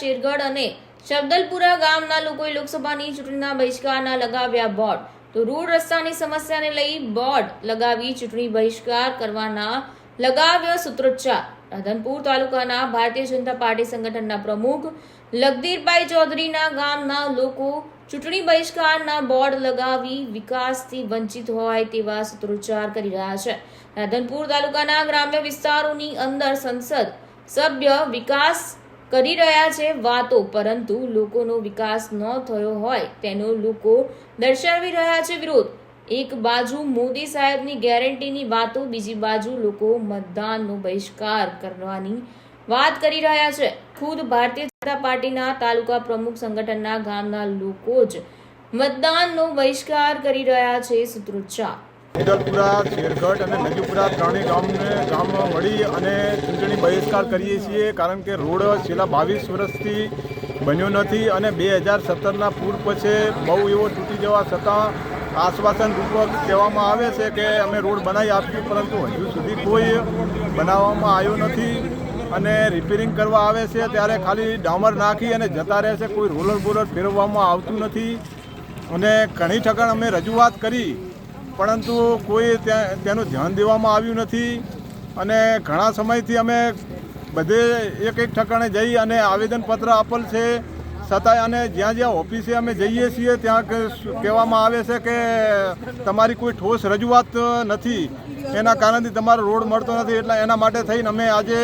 શેરગઢ અને શબ્દલપુરા ગામના લોકોએ લોકસભાની ચૂંટણીના બહિષ્કારના લગાવ્યા બોર્ડ તો રોડ રસ્તાની સમસ્યાને લઈ બોર્ડ લગાવી ચૂંટણી બહિષ્કાર કરવાના લગાવ્યો સૂત્રોચ્ચાર. રાધનપુર તાલુકાના ભારતીય જનતા પાર્ટી સંગઠનના પ્રમુખ લગદીરભાઈ ચૌધરીના ગામના લોકો ચૂંટણી બહિષ્કારના બોર્ડ લગાવી વિકાસથી વંચિત હોય તેવા સૂત્રોચ્ચાર કરી રહ્યા છે. રાધનપુર તાલુકાના ગ્રામ્ય વિસ્તારોની અંદર સંસદ સભ્ય વિકાસ કરી રહ્યા છે વાતો, પરંતુ લોકોનો વિકાસ ન થયો હોય તેનો લોકો દર્શાવી રહ્યા છે વિરોધ. એક બાજુ મોદી સાહેબની ગેરંટીની વાતો, બીજી બાજુ લોકો મતદાનનો બહિષ્કાર કરવાની વાત કરી રહ્યા છે. ખુદ ભારતીય જનતા પાર્ટીના તાલુકા પ્રમુખ સંગઠનના ગામના લોકો જ મતદાનનો બહિષ્કાર કરી રહ્યા છે સૂત્રોચ્ચાર. ઈદલપુરા શેરગઢ અને નજીપુરા ત્રણેય ગામને ગામ મળી અને ચૂંટણી બહિષ્કાર કરીએ છીએ કારણ કે રોડ છેલ્લા બાવીસ વર્ષથી બન્યો નથી અને બે હજાર સત્તરના પૂર પછી બહુ એવો તૂટી જવા છતાં આશ્વાસન રૂપક કહેવામાં આવે છે કે અમે રોડ બનાવી આપીએ પરંતુ હજુ સુધી કોઈ બનાવવામાં આવ્યો નથી અને રિપેરિંગ કરવા આવે છે ત્યારે ખાલી ડામર નાખી અને જતા રહે છે, કોઈ રોલર બોલર ફેરવવામાં આવતું નથી અને ઘણી ઠકાણ અમે રજૂઆત કરી પરંતુ કોઈ ત્યાં તેનું ધ્યાન દેવામાં આવ્યું નથી અને ઘણા સમયથી અમે બધે એક એક ઠકાણે જઈ અને આવેદનપત્ર આપેલ છે. છતાંય અને જ્યાં જ્યાં ઓફિસે અમે જઈએ છીએ ત્યાં કહેવામાં આવે છે કે તમારી કોઈ ઠોસ રજૂઆત નથી. એના કારણથી તમારો રોડ મળતો નથી એટલે એના માટે થઈને અમે આજે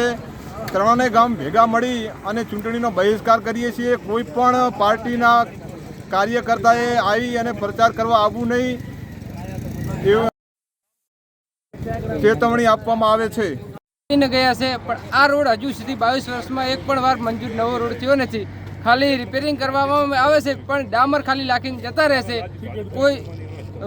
ત્રણેય ગામ ભેગા મળી અને ચૂંટણીનો બહિષ્કાર કરીએ છીએ. કોઈ પણ પાર્ટીના કાર્યકર્તાએ આવી અને પ્રચાર કરવા આવવું નહીં. ચેતવણી આપવામાં આવે છે. ગયા છે, પણ આ રોડ હજુ સુધી બાવીસ વર્ષમાં એક પણ વાર મંજૂર નવો રોડ થયો નથી. ખાલી રિપેરિંગ કરવામાં આવે છે, પણ ડામર ખાલી લાખીને જતા રહેશે કોઈ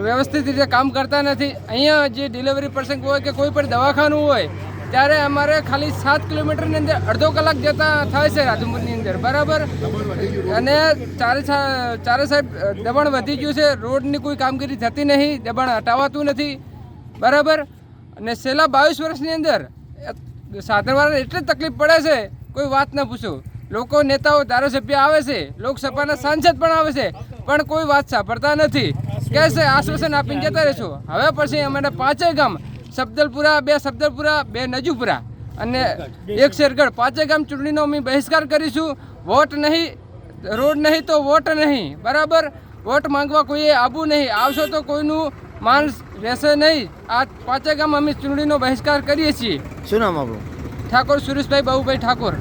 વ્યવસ્થિત રીતે કામ કરતા નથી. અહીંયા જે ડિલિવરી પ્રસંગ હોય કે કોઈ પણ દવાખાનું હોય ત્યારે અમારે ખાલી સાત કિલોમીટરની અંદર અડધો કલાક જતા થાય છે રાધનપુરની અંદર, બરાબર? અને ચારે ચારે સાહેબ દબાણ વધી ગયું છે, રોડની કોઈ કામગીરી થતી નહીં, દબાણ હટાવાતું નથી, બરાબર? અને છેલ્લા બાવીસ વર્ષની અંદર સાધનવાળાને એટલી તકલીફ પડે છે, કોઈ વાત ન પૂછો. લોકો, નેતાઓ, ધારાસભ્ય આવે છે, લોકસભાના સાંસદ પણ આવે છે, પણ કોઈ વાત સાંભળતા નથી. કહે છે, આશ્વાસન આપીને જતા રહેશો. હવે પછી અમારે પાંચેય ગામ સબદલપુરા બે સબદલપુરા બે નજુપુરા. અને એક શેરગઢ. પાંચે ગામ ચૂંટણીનો અમે બહિષ્કાર કરીશું. વોટ નહીં રોડ નહીં તો વોટ નહીં. બરાબર? વોટ માંગવા કોઈએ આવવું નહીં. આવશો તો કોઈનું માન રહેશે નહીં. આ પાંચે ગામ અમે ચૂંટણીનો બહિષ્કાર કરીએ છીએ. શું નામ આપણું ઠાકોર સુરેશભાઈ બાબુભાઈ ઠાકોર.